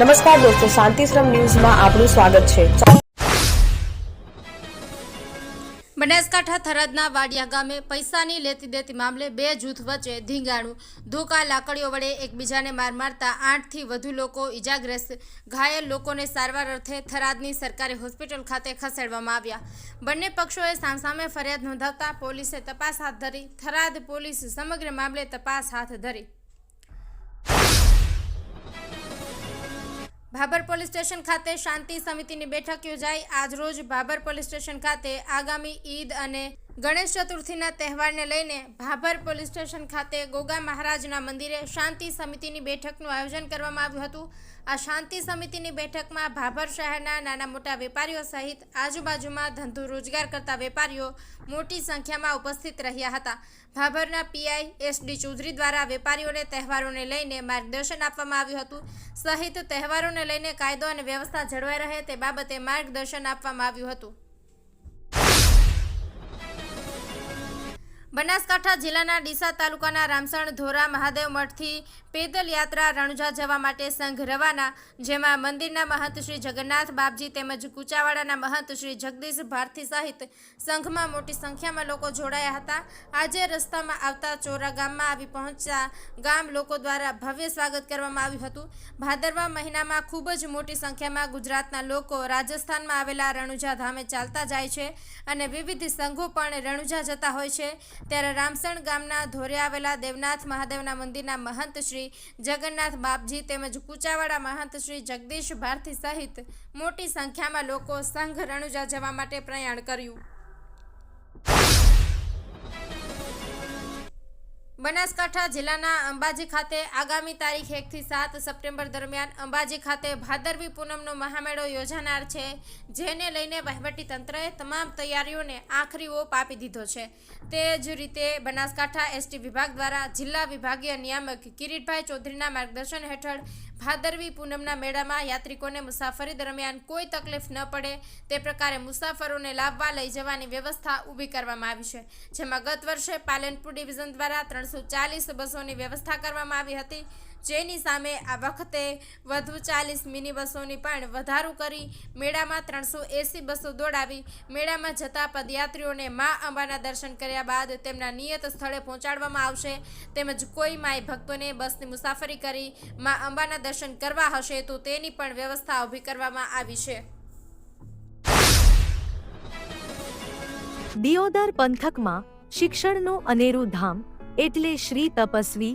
નમસ્કાર દોસ્તો શાંતિશ્રમ ન્યૂઝમાં આપનું સ્વાગત છે. બનાસકાંઠા થરાદના વાડિયા ગામે પૈસાની લેતી દેતી મામલે બે જૂથ વચ્ચે ધીંગાણું. ધોકા, લાકડીઓ વડે એકબીજાને માર મારતા આઠથી વધુ લોકો ઇજાગ્રસ્ત ઘાયલ લોકોને સારવાર અર્થે થરાદની સરકારી હોસ્પિટલ ખાતે ખસેડવામાં આવ્યા. બંને પક્ષોએ સામસામે ફરિયાદ નોંધાવતા પોલીસે તપાસ હાથ ધરી. થરાદ પોલીસ સમગ્ર મામલે તપાસ હાથ ધરી. ભાભર પોલીસ સ્ટેશન ખાતે શાંતિ સમિતિની બેઠક યોજાઈ. આજરોજ ભાભર પોલીસ સ્ટેશન ખાતે આગામી ઈદ અને ગણેશ ચતુર્થીના તહેવારને લઈને ભાભર પોલીસ સ્ટેશન ખાતે ગોગા મહારાજના મંદિરે શાંતિ સમિતિની બેઠકનું આયોજન કરવામાં આવ્યું હતું. આ શાંતિ સમિતિની બેઠકમાં ભાભર શહેરના નાના મોટા વેપારીઓ સહિત આજુબાજુમાં ધંધો રોજગાર કરતા વેપારીઓ મોટી સંખ્યામાં ઉપસ્થિત રહ્યા હતા. ભાભરના પીઆઈ એસડી ચૌધરી દ્વારા વેપારીઓને તહેવારોને લઈને માર્ગદર્શન આપવામાં આવ્યું હતું. સહિત તહેવારોને લઈને કાયદો અને વ્યવસ્થા જળવાઈ રહે તે બાબતે માર્ગદર્શન આપવામાં આવ્યું હતું. બનાસકાંઠા જિલ્લાના ડીસા તાલુકાના રામસણ ધોરા મહાદેવ મઠથી પેદલ યાત્રા રણુજા જવા માટે સંઘ રવાના, જેમાં મંદિરના મહંત શ્રી જગન્નાથ બાપજી તેમજ કુચાવાડાના મહંત શ્રી જગદીશ ભારતી સહિત સંઘમાં મોટી સંખ્યામાં લોકો જોડાયા હતા. આજે રસ્તામાં આવતા ચોરા ગામમાં આવી પહોંચતા ગામ લોકો દ્વારા ભવ્ય સ્વાગત કરવામાં આવ્યું હતું. ભાદરવા મહિનામાં ખૂબ જ મોટી સંખ્યામાં ગુજરાતના લોકો રાજસ્થાનમાં આવેલા રણુજા ધામે ચાલતા જાય છે અને વિવિધ સંઘો પણ રણુજા જતા હોય છે. ત્યારે રામસણ ગામના ધોરે આવેલા દેવનાથ મહાદેવના મંદિરના મહંત શ્રી જગન્નાથ બાપજી તેમજ કુચાવાડા મહંત શ્રી જગદીશ ભારતી સહિત મોટી સંખ્યામાં લોકો સંઘ રણુજા જવા માટે પ્રયાણ કર્યું. બનાસકાંઠા જિલ્લાના અંબાજી ખાતે આગામી તારીખ એકથી સાત સપ્ટેમ્બર દરમિયાન અંબાજી ખાતે ભાદરવી પૂનમનો મહામેળો યોજાનાર છે, જેને લઈને તંત્રએ તમામ તૈયારીઓને આખરી ઓપ આપી દીધો છે. તે જ રીતે બનાસકાંઠા એસટી વિભાગ દ્વારા જિલ્લા વિભાગીય નિયામક કિરીટભાઈ ચૌધરીના માર્ગદર્શન હેઠળ ભાદરવી પૂનમના મેળામાં યાત્રિકોને મુસાફરી દરમિયાન કોઈ તકલીફ ન પડે, તે પ્રકારે મુસાફરોને લાવવા લઈ જવાની વ્યવસ્થા ઊભી કરવામાં આવી છે. જેમાં ગત વર્ષે પાલનપુર ડિવિઝન દ્વારા ત્રણસો ચાલીસ બસોની વ્યવસ્થા કરવામાં આવી હતી. જેની સામે આ વખતે વધુ ચાલીસ મિની બસોની પણ વધારો કરી મેળામાં ત્રણસો એંસી બસો દોડાવી મેળામાં જતા પદયાત્રીઓને મા અંબાના દર્શન કર્યા બાદ તેમના નિયત સ્થળે પહોંચાડવામાં આવશે. તેમજ કોઈ માય ભક્તોને બસની મુસાફરી કરી મા અંબાના દર્શન કરવા હશે તો તેની પણ વ્યવસ્થા ઊભી કરવામાં આવી છે. દિયોદર પંથકમાં શિક્ષણનું અનેરું ધામ એટલે Shri Tapasvi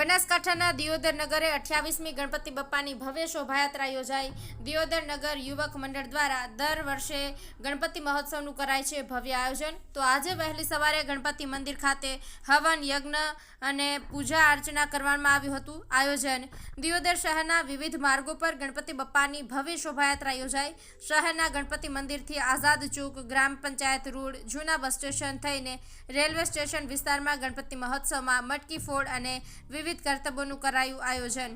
બનાસકાંઠાના દિયોદર નગરે અઠ્યાવીસમી ગણપતિ બપ્પાની ભવ્ય શોભાયાત્રા યોજાઈ. દિયોદર નગર યુવક મંડળ દ્વારા દર વર્ષે ગણપતિ મહોત્સવનું કરાય છે ભવ્ય આયોજન. તો આજે વહેલી સવારે ગણપતિ મંદિર ખાતે હવન, યજ્ઞ અને પૂજા અર્ચના કરવામાં આવ્યું હતું. આયોજન. દિયોદર શહેરના વિવિધ માર્ગો પર ગણપતિ બપ્પાની ભવ્ય શોભાયાત્રા યોજાઈ. શહેરના ગણપતિ મંદિરથી આઝાદ ચોક, ગ્રામ પંચાયત રોડ, જૂના બસ સ્ટેશન થઈને રેલવે સ્ટેશન વિસ્તારમાં ગણપતિ મહોત્સવમાં મટકી ફોડ અને વિવિધ કરતબોનું કરાયું આયોજન.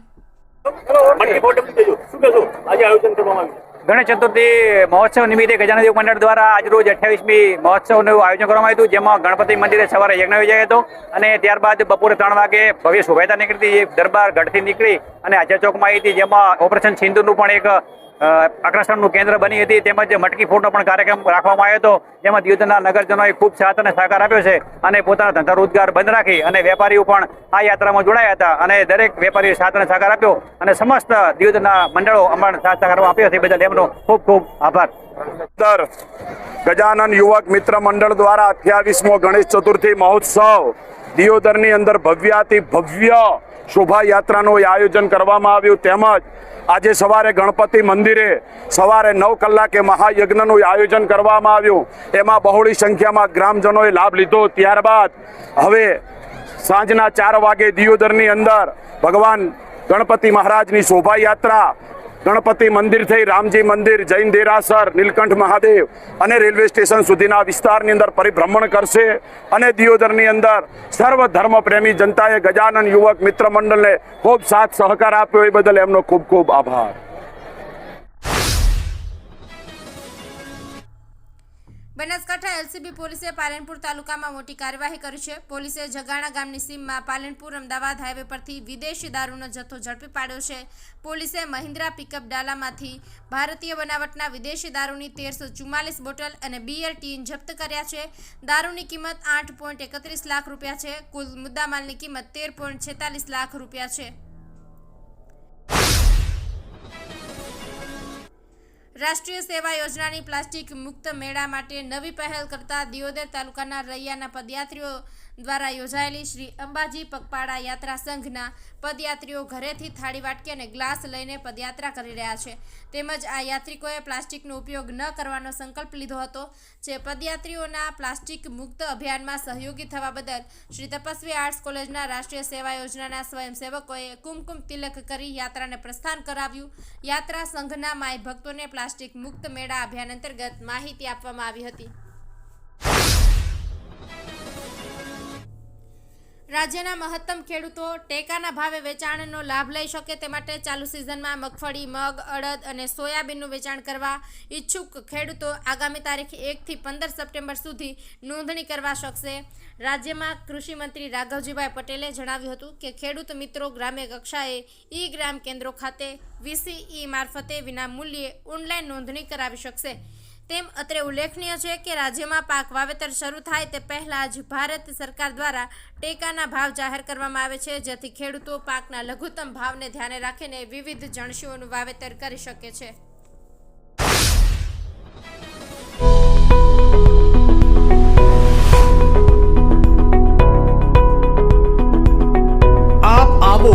ગણેશ ચતુર્થી મહોત્સવ નિમિત્તે ગજાનદેવ મંડળ દ્વારા આજરોજ અઠ્યાવીસમી મહોત્સવનું આયોજન કરવામાં આવ્યું હતું, જેમાં ગણપતિ મંદિરે સવારે યજ્ઞ યોજાયો હતો અને ત્યારબાદ બપોરે ત્રણ વાગે ભવ્ય શોભાયાત્રા નીકળી હતી દરબાર ગઢથી નીકળી અને આજે ચોકમાં આવી હતી, જેમાં ઓપરેશન સિંધુનું પણ એક આકર્ષણનું કેન્દ્ર બની હતી. તેમજ મટકી ફૂટનો પણ કાર્યક્રમ રાખવામાં આવ્યો હતો. જેમાં દિયોદરના નગરજનોએ ખૂબ સાથ અને સહકાર આપ્યો છે અને પોતાના ધંધા રોજગાર બંધ રાખી અને વેપારીઓ પણ આ યાત્રામાં જોડાયા હતા અને દરેક વેપારીઓ સાથ અને સહકાર આપ્યો અને સમસ્ત દિયોદરના મંડળો અમારા સાથ સહકાર આપ્યો છે. બદલ એમનો ખૂબ ખૂબ આભાર. ગજાનન યુવક મિત્ર મંડળ દ્વારા અઠ્યાવીસમો ગણેશ ચતુર્થી મહોત્સવ દિયોદરની અંદર ભવ્યાતિ ભવ્ય શોભાયાત્રાનું આયોજન કરવામાં આવ્યું. તેમજ આજે સવારે ગણપતિ મંદિરે સવારે નવ કલાકે મહાયજ્ઞનું આયોજન કરવામાં આવ્યું. એમાં બહોળી સંખ્યામાં ગ્રામજનોએ લાભ લીધો. ત્યારબાદ હવે સાંજના ચાર વાગે દિયોદરની અંદર ભગવાન ગણપતિ મહારાજની શોભાયાત્રા ગણપતિ મંદિર થઈ, રામજી મંદિર, જૈન દેરાસર, નીલકંઠ મહાદેવ અને રેલવે સ્ટેશન સુધીના વિસ્તારની અંદર પરિભ્રમણ કરશે અને દિયોદરની અંદર સર્વ ધર્મ પ્રેમી જનતાએ ગજાનન યુવક મિત્ર મંડળને ખૂબ સાથ સહકાર આપ્યો. એ બદલ એમનો ખૂબ ખૂબ આભાર. બનાસકાંઠા એલસીબી પોલીસે પાલનપુર તાલુકામાં મોટી કાર્યવાહી કરી છે. પોલીસે જગાણા ગામની સીમમાં પાલનપુર અમદાવાદ હાઈવે પરથી વિદેશી દારૂનો જથ્થો ઝડપી પાડ્યો છે. પોલીસે મહિન્દ્રા પિકઅપ ડાલામાંથી ભારતીય બનાવટના વિદેશી દારૂની તેરસો ચુમ્માલીસ બોટલ અને બીયર ટીન જપ્ત કર્યા છે. દારૂની કિંમત આઠ લાખ રૂપિયા છે. કુલ મુદ્દામાલની કિંમત તેર લાખ રૂપિયા છે. રાષ્ટ્રીય સેવા યોજનાની પ્લાસ્ટિક મુક્ત મેળા માટે નવી પહેલ કરતા દિયોદર તાલુકાના રૈયાના પદયાત્રીઓ દ્વારા યોજાયેલી શ્રી અંબાજી પગપાળા યાત્રા સંઘના પદયાત્રીઓ ઘરેથી થાળી વાટકી અને ગ્લાસ લઈને પદયાત્રા કરી રહ્યા છે. તેમજ આ યાત્રિકોએ પ્લાસ્ટિકનો ઉપયોગ ન કરવાનો સંકલ્પ લીધો હતો, જે પદયાત્રીઓના પ્લાસ્ટિક મુક્ત અભિયાનમાં સહયોગી થવા બદલ શ્રી તપસ્વી આર્ટ્સ કોલેજના રાષ્ટ્રીય સેવા યોજનાના સ્વયંસેવકોએ કુમકુમ તિલક કરી યાત્રાને પ્રસ્થાન કરાવ્યું. યાત્રા સંઘના માય ભક્તોને પ્લાસ્ટિક મુક્ત મેળા અભિયાન અંતર્ગત માહિતી આપવામાં આવી હતી. રાજ્યના મહત્તમ ખેડૂતો ટેકાના ભાવે વેચાણનો લાભ લઈ શકે તે માટે ચાલુ સિઝનમાં મગફળી, મગ, અડદ અને સોયાબીનનું વેચાણ કરવા ઈચ્છુક ખેડૂતો આગામી તારીખ એકથી પંદર સપ્ટેમ્બર સુધી નોંધણી કરવા શકશે. રાજ્યમાં કૃષિમંત્રી રાઘવજીભાઈ પટેલે જણાવ્યું હતું કે ખેડૂત મિત્રો ગ્રામ્ય કક્ષાએ ઈ ગ્રામ કેન્દ્રો ખાતે વીસીઈ મારફતે વિના મૂલ્યે ઓનલાઈન નોંધણી કરાવી શકશે. તેમ અત્રે ઉલ્લેખનીય છે કે રાજ્યમાં પાક વાવેતર શરૂ થાય તે પહેલાં જ ભારત સરકાર દ્વારા ટેકાના ભાવ જાહેર કરવામાં આવે છે, જેથી ખેડૂતો પાકના લઘુત્તમ ભાવને ધ્યાને રાખીને વિવિધ જણસીઓનું વાવેતર કરી શકે છે. આપ આવો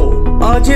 આજે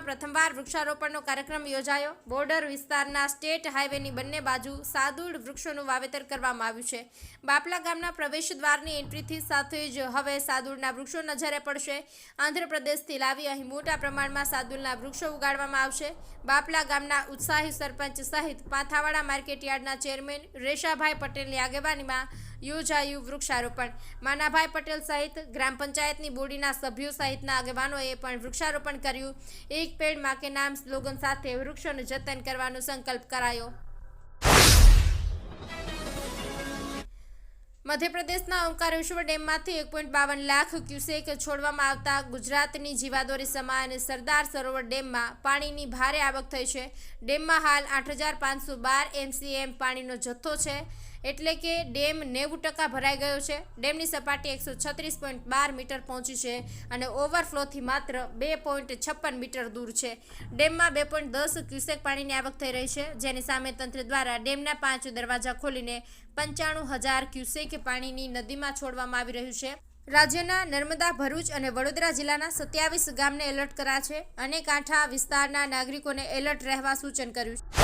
વિસ્તારમાં પ્રથમવાર વૃક્ષારોપણનો કાર્યક્રમ યોજાયો. બોર્ડર વિસ્તારના સ્ટેટ હાઈવેની બંને બાજુ સાદુડ વૃક્ષોનું વાવેતર કરવામાં આવ્યું છે. બાપલા ગામના પ્રવેશ દ્વારની એન્ટ્રીથી સાથે જ હવે સાદુડના વૃક્ષો નજરે પડશે. આંધ્રપ્રદેશથી લાવી અહીં મોટા પ્રમાણમાં સાદુડના વૃક્ષો ઉગાડવામાં આવશે. બાપલા ગામના ઉત્સાહી સરપંચ સહિત પાથાવાડા માર્કેટયાર્ડના ચેરમેન રેશાભાઈ પટેલની આગેવાનીમાં યોજાયું વૃક્ષારોપણ. માનાભાઈ પટેલ સહિત ગ્રામ પંચાયતની બોડીના સભ્યો સહિતના આગેવાનોએ પણ વૃક્ષારોપણ કર્યું. એક પેડમાં નામ સ્લોગન સાથે વૃક્ષોનું જતન કરવાનો સંકલ્પ કરાયો. મધ્યપ્રદેશના ઓંકારેશ્વર ડેમમાંથી એક પોઈન્ટ બાવન લાખ ક્યુસેક છોડવામાં આવતા ગુજરાતની જીવાદોરી સમાન સરદાર સરોવર ડેમમાં પાણીની ભારે આવક થઈ છે. ડેમમાં હાલ આઠ હજાર પાંચસો બાર એમસીએમ પાણીનો જથ્થો છે. એટલે કે ડેમ નેવું ટકા ભરાઈ ગયો છે. ડેમની સપાટી એકસો છત્રીસ પોઈન્ટ બાર મીટર પહોંચી છે અને ઓવરફ્લોથી માત્ર બે પોઈન્ટ છપ્પન મીટર દૂર છે. ડેમમાં બે પોઈન્ટ દસ ક્યુસેક પાણીની આવક થઈ રહી છે. જેની સામે તંત્ર દ્વારા ડેમના પાંચ દરવાજા ખોલીને પંચાણું હજાર ક્યુસેક પાણીની નદીમાં છોડવામાં આવી રહ્યું છે. રાજ્યના નર્મદા, ભરૂચ અને વડોદરા જિલ્લાના સત્યાવીસ ગામને એલર્ટ કરાયા છે. અને કાંઠા વિસ્તારના નાગરિકોને એલર્ટ રહેવા સૂચન કર્યું છે.